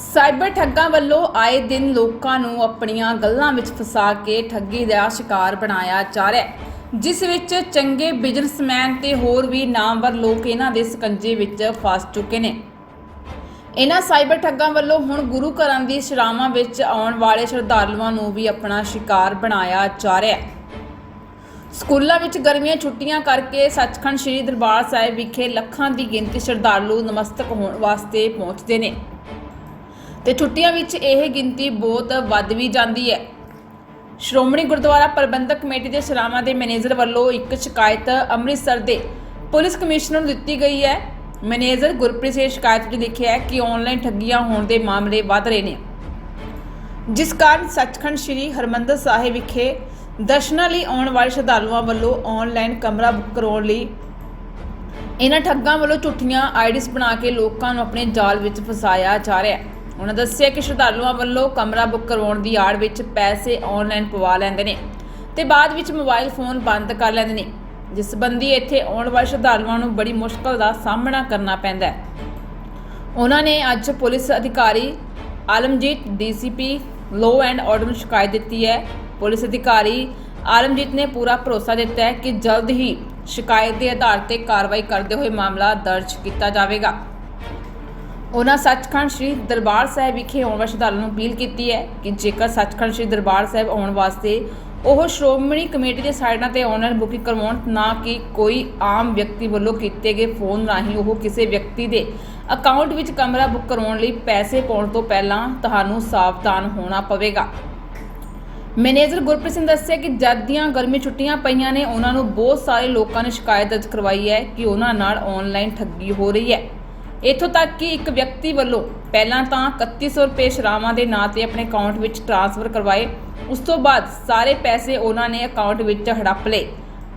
Cyber ਠੱਗਾਂ ਵੱਲੋਂ ਆਏ ਦਿਨ ਲੋਕਾਂ ਨੂੰ ਆਪਣੀਆਂ ਗੱਲਾਂ ਵਿੱਚ ਫਸਾ ਕੇ ਠੱਗੀ ਦਾ ਸ਼ਿਕਾਰ ਬਣਾਇਆ ਜਾ ਰਿਹਾ ਹੈ, ਜਿਸ ਵਿੱਚ ਚੰਗੇ ਬਿਜ਼ਨਸਮੈਨ ਤੇ ਹੋਰ ਵੀ ਨਾਮਵਰ ਲੋਕ ਇਹਨਾਂ ਦੇ ਸਕੰਜੇ ਵਿੱਚ ਫਸ ਚੁੱਕੇ ਨੇ। ਇਹਨਾਂ ਸਾਈਬਰ ਠੱਗਾਂ ਵੱਲੋਂ ਹੁਣ ਗੁਰੂ ਘਰਾਂ ਦੀ ਸ਼ਰਾਵਾਂ ਵਿੱਚ ਆਉਣ ਵਾਲੇ ਸ਼ਰਧਾਲੂਆਂ ਨੂੰ ਵੀ ਆਪਣਾ ਸ਼ਿਕਾਰ ਬਣਾਇਆ ਜਾ ਰਿਹਾ ਹੈ। ਸਕੂਲਾਂ ਵਿੱਚ ਗਰਮੀਆਂ ਛੁੱਟੀਆਂ ਕਰਕੇ ਸੱਚਖੰਡ ਸ੍ਰੀ ਦਰਬਾਰ ਸਾਹਿਬ ਵਿਖੇ ਲੱਖਾਂ ਦੀ ਗਿਣਤੀ ਸ਼ਰਧਾਲੂ ਨਮਸਤਕ ਹੋਣ ਵਾਸਤੇ ਪਹੁੰਚਦੇ ਨੇ। ਤੇ ਛੁੱਟੀਆਂ ਵਿੱਚ ਇਹ ਗਿਣਤੀ ਬਹੁਤ ਵੱਧ ਵੀ ਜਾਂਦੀ ਹੈ। ਸ਼੍ਰੋਮਣੀ ਗੁਰਦੁਆਰਾ ਪ੍ਰਬੰਧਕ ਕਮੇਟੀ ਦੇ ਸਰਾਵਾਂ ਦੇ ਮੈਨੇਜਰ ਵੱਲੋਂ ਇੱਕ ਸ਼ਿਕਾਇਤ ਅੰਮ੍ਰਿਤਸਰ ਦੇ ਪੁਲਿਸ ਕਮਿਸ਼ਨਰ ਨੂੰ ਦਿੱਤੀ ਗਈ ਹੈ। ਮੈਨੇਜਰ ਗੁਰਪ੍ਰੀਤ ਸਿੰਘ ਸ਼ਿਕਾਇਤ ਵਿੱਚ ਲਿਖਿਆ ਹੈ ਕਿ ਆਨਲਾਈਨ ਠੱਗੀਆਂ ਹੋਣ ਦੇ ਮਾਮਲੇ ਵੱਧ ਰਹੇ ਨੇ। ਜਿਸ ਕਾਰਨ ਸੱਚਖੰਡ ਸ੍ਰੀ ਹਰਮੰਦਰ ਸਾਹਿਬ ਵਿਖੇ ਦਰਸ਼ਨਾਂ ਲਈ ਆਉਣ ਵਾਲੇ ਸ਼ਰਧਾਲੂਆਂ ਵੱਲੋਂ ਆਨਲਾਈਨ ਕਮਰਾ ਬੁੱਕ ਕਰਾਉਣ ਲਈ ਇਹਨਾਂ ਠੱਗਾਂ ਵੱਲੋਂ ਝੂਠੀਆਂ ਆਈਡੀਸ ਬਣਾ ਕੇ ਲੋਕਾਂ ਨੂੰ ਆਪਣੇ ਜਾਲ ਵਿੱਚ ਫਸਾਇਆ ਜਾ ਰਿਹਾ ਹੈ। ਉਹਨਾਂ ਦੱਸਿਆ ਕਿ ਸ਼ਰਧਾਲੂਆਂ ਵੱਲੋਂ ਕਮਰਾ ਬੁੱਕ ਕਰਵਾਉਣ ਦੀ ਆੜ ਵਿੱਚ ਪੈਸੇ ਆਨਲਾਈਨ ਪਵਾ ਲੈਂਦੇ ਨੇ ਤੇ ਬਾਅਦ ਵਿੱਚ ਮੋਬਾਈਲ ਫੋਨ ਬੰਦ ਕਰ ਲੈਂਦੇ ਨੇ, ਜਿਸ ਸੰਬੰਧੀ ਇੱਥੇ ਆਉਣ ਵਾਲੇ ਸ਼ਰਧਾਲੂਆਂ ਨੂੰ ਬੜੀ ਮੁਸ਼ਕਲ ਦਾ ਸਾਹਮਣਾ ਕਰਨਾ ਪੈਂਦਾ ਹੈ। ਉਹਨਾਂ ਨੇ ਅੱਜ ਪੁਲਿਸ ਅਧਿਕਾਰੀ Alamjit DCP law and order ਨੂੰ ਸ਼ਿਕਾਇਤ ਦਿੱਤੀ ਹੈ। ਪੁਲਿਸ ਅਧਿਕਾਰੀ ਆਲਮਜੀਤ ਨੇ ਪੂਰਾ ਭਰੋਸਾ ਦਿੱਤਾ ਹੈ ਕਿ ਜਲਦ ਹੀ ਸ਼ਿਕਾਇਤ ਦੇ ਆਧਾਰ ਤੇ ਕਾਰਵਾਈ ਕਰਦੇ ਹੋਏ ਮਾਮਲਾ ਦਰਜ ਕੀਤਾ ਜਾਵੇਗਾ। ਉਹਨਾਂ ਸੱਚਖੰਡ ਸ੍ਰੀ ਦਰਬਾਰ ਸਾਹਿਬ ਵਿਖੇ ਆਉਣ ਵਾਲੇ ਸ਼ਰਧਾਲੂਆਂ ਨੂੰ ਅਪੀਲ ਕੀਤੀ ਹੈ ਕਿ ਜੇਕਰ ਸੱਚਖੰਡ ਸ੍ਰੀ ਦਰਬਾਰ ਸਾਹਿਬ ਆਉਣ ਵਾਸਤੇ ਉਹ ਸ਼੍ਰੋਮਣੀ ਕਮੇਟੀ ਦੇ ਸਾਈਟਾਂ ਤੇ ਆਨਲਾਈਨ ਬੁਕਿੰਗ ਕਰਵਾਉਣ, ਨਾ ਕਿ ਕੋਈ ਆਮ ਵਿਅਕਤੀ ਵੱਲੋਂ ਕੀਤੇ ਗਏ ਫੋਨ ਰਾਹੀਂ ਉਹ ਕਿਸੇ ਵਿਅਕਤੀ ਦੇ ਅਕਾਊਂਟ ਵਿੱਚ ਕਮਰਾ ਬੁੱਕ ਕਰਵਾਉਣ ਲਈ ਪੈਸੇ ਪਾਉਣ ਤੋਂ ਪਹਿਲਾਂ ਤੁਹਾਨੂੰ ਸਾਵਧਾਨ ਹੋਣਾ ਪਵੇਗਾ। ਮੈਨੇਜਰ ਗੁਰਪ੍ਰੀਤ ਸਿੰਘ ਦੱਸਿਆ ਕਿ ਜਦ ਦੀਆਂ ਗਰਮੀ ਛੁੱਟੀਆਂ ਪਈਆਂ ਨੇ, ਉਹਨਾਂ ਨੂੰ ਬਹੁਤ ਸਾਰੇ ਲੋਕਾਂ ਨੇ ਸ਼ਿਕਾਇਤ ਦਰਜ ਕਰਵਾਈ ਹੈ ਕਿ ਉਹਨਾਂ ਨਾਲ ਆਨਲਾਈਨ ਠੱਗੀ ਹੋ ਰਹੀ ਹੈ। ਇੱਥੋਂ ਤੱਕ ਕਿ ਇੱਕ ਵਿਅਕਤੀ ਵੱਲੋਂ ਪਹਿਲਾਂ ਤਾਂ 3100 ਰੁਪਏ ਸ਼ਰਾਵਾਂ ਦੇ ਨਾਂ ਤੇ ਆਪਣੇ ਅਕਾਊਂਟ ਵਿੱਚ ਟ੍ਰਾਂਸਫਰ ਕਰਵਾਏ। ਉਸ ਤੋਂ ਬਾਅਦ ਸਾਰੇ ਪੈਸੇ ਉਹਨਾਂ ਨੇ ਅਕਾਊਂਟ ਵਿੱਚ ਹੜੱਪ ਲਏ।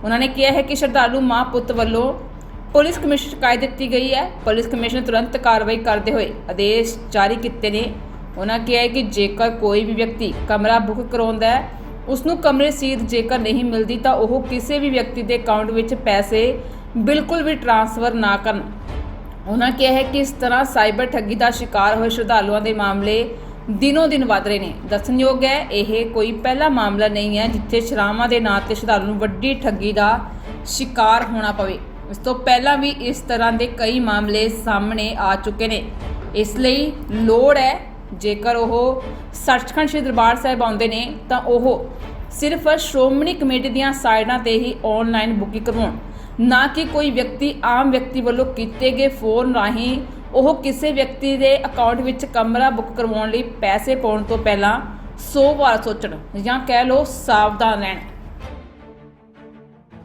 ਉਹਨਾਂ ਨੇ ਕਿਹਾ ਹੈ ਕਿ ਸ਼ਰਧਾਲੂ ਮਾਂ ਪੁੱਤ ਵੱਲੋਂ ਪੁਲਿਸ ਕਮਿਸ਼ਨ ਸ਼ਿਕਾਇਤ ਦਿੱਤੀ ਗਈ ਹੈ। ਪੁਲਿਸ ਕਮਿਸ਼ਨ ਤੁਰੰਤ ਕਾਰਵਾਈ ਕਰਦੇ ਹੋਏ ਆਦੇਸ਼ ਜਾਰੀ ਕੀਤੇ ਨੇ। ਉਹਨਾਂ ਕਿਹਾ ਹੈ ਕਿ ਜੇਕਰ ਕੋਈ ਵੀ ਵਿਅਕਤੀ ਕਮਰਾ ਬੁੱਕ ਕਰਾਉਂਦਾ ਹੈ, ਉਸ ਨੂੰ ਕਮਰੇ ਰਸੀਦ ਜੇਕਰ ਨਹੀਂ ਮਿਲਦੀ ਤਾਂ ਉਹ ਕਿਸੇ ਵੀ ਵਿਅਕਤੀ ਦੇ ਅਕਾਊਂਟ ਵਿੱਚ ਪੈਸੇ ਬਿਲਕੁਲ ਵੀ ਟ੍ਰਾਂਸਫਰ ਨਾ ਕਰਨ। ਉਹਨਾਂ ਕਿਹਾ ਹੈ ਕਿ ਇਸ ਤਰ੍ਹਾਂ ਸਾਈਬਰ ਠੱਗੀ ਦਾ ਸ਼ਿਕਾਰ ਹੋਏ ਸ਼ਰਧਾਲੂਆਂ ਦੇ ਮਾਮਲੇ ਦਿਨੋ ਦਿਨ ਵਧ ਰਹੇ ਨੇ। ਦੱਸਣਯੋਗ ਹੈ, ਇਹ ਕੋਈ ਪਹਿਲਾ ਮਾਮਲਾ ਨਹੀਂ ਹੈ ਜਿੱਥੇ ਸ਼ਰਾਵਾਂ ਦੇ ਨਾਂ ਤੇ ਸ਼ਰਧਾਲੂ ਨੂੰ ਵੱਡੀ ਠੱਗੀ ਦਾ ਸ਼ਿਕਾਰ ਹੋਣਾ ਪਵੇ। ਇਸ ਤੋਂ ਪਹਿਲਾਂ ਵੀ ਇਸ ਤਰ੍ਹਾਂ ਦੇ ਕਈ ਮਾਮਲੇ ਸਾਹਮਣੇ ਆ ਚੁੱਕੇ ਨੇ। ਇਸ ਲਈ ਲੋੜ ਹੈ, ਜੇਕਰ ਉਹ ਸੱਚਖੰਡ ਸ੍ਰੀ ਦਰਬਾਰ ਸਾਹਿਬ ਆਉਂਦੇ ਨੇ, ਤਾਂ ਉਹ ਸਿਰਫ ਸ਼੍ਰੋਮਣੀ ਕਮੇਟੀ ਦੀਆਂ ਸਾਈਟਾਂ ਤੇ ਹੀ ਆਨਲਾਈਨ ਬੁਕਿੰਗ ਕਰਵਾਉਣ। ਨਾ ਕਿ ਕੋਈ ਵਿਅਕਤੀ ਆਮ ਵਿਅਕਤੀ ਵੱਲੋਂ ਕੀਤੇ ਗਏ ਫੋਨ ਰਾਹੀਂ ਉਹ ਕਿਸੇ ਵਿਅਕਤੀ ਦੇ ਅਕਾਊਂਟ ਵਿੱਚ ਕਮਰਾ ਬੁੱਕ ਕਰਵਾਉਣ ਲਈ ਪੈਸੇ ਪਾਉਣ ਤੋਂ ਪਹਿਲਾਂ 100 ਵਾਰ ਸੋਚਣ ਜਾਂ ਕਹਿ ਲਓ ਸਾਵਧਾਨ ਰਹਿਣ।